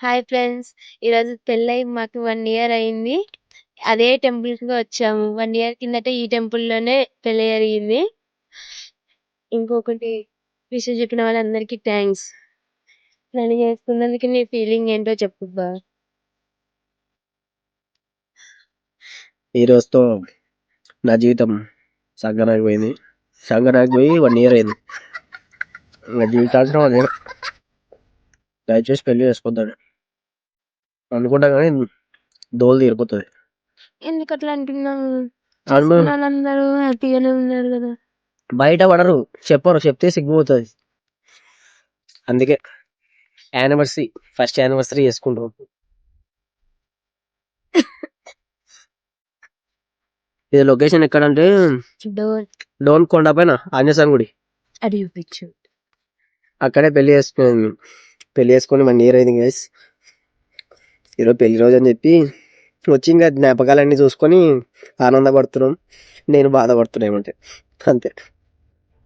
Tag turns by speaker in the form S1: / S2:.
S1: Hi friends ఈరోజు పెళ్ళై మాకు వన్ ఇయర్ అయింది. అదే టెంపుల్కి వచ్చాము. వన్ ఇయర్ కిందట ఈ టెంపుల్లోనే జరిగింది. ఇంకొకటి విషయం చెప్పిన వాళ్ళందరికీ థ్యాంక్స్ నన్ను చేసుకున్నందుకు నీ ఫీలింగ్ ఏంటో చెప్పు బా
S2: ఈ రోజుతో నా జీవితం సంగనాకి పోయింది. సంగనాకి పోయి వన్ ఇయర్ అయింది. నా జీవితాంతరం అదే. దయచేసి పెళ్ళి చేసుకోద్దని అనుకుంటా కానీ దోలు తీరిపోతుంది.
S1: ఎందుకు అట్లా అంటున్నావు
S2: అనుభవం
S1: వాళ్ళందరూ హ్యాపీగానే ఉన్నారు కదా.
S2: బయట పడరు. చెప్పరు. చెప్తే సిగ్గుపోతుంది అందుకే యానివర్సరీ ఫస్ట్ యానివర్సరీ చేసుకుంటాం. ఇది లొకేషన్ ఎక్కడంటే
S1: డోర్
S2: డోన్ కొండ పైన ఆంజనేయ గుడి.
S1: అది చూపించు.
S2: అక్కడే పెళ్ళి చేసుకుని పెళ్ళి చేసుకొని వన్ ఇయర్ అయింది గైస్ ఈరోజు పెళ్ళి రోజు అని చెప్పి వచ్చి ఇంకా జ్ఞాపకాలన్నీ చూసుకొని ఆనందపడుతున్నాం. నేను బాధపడుతున్నా ఏమంటే. అంతే.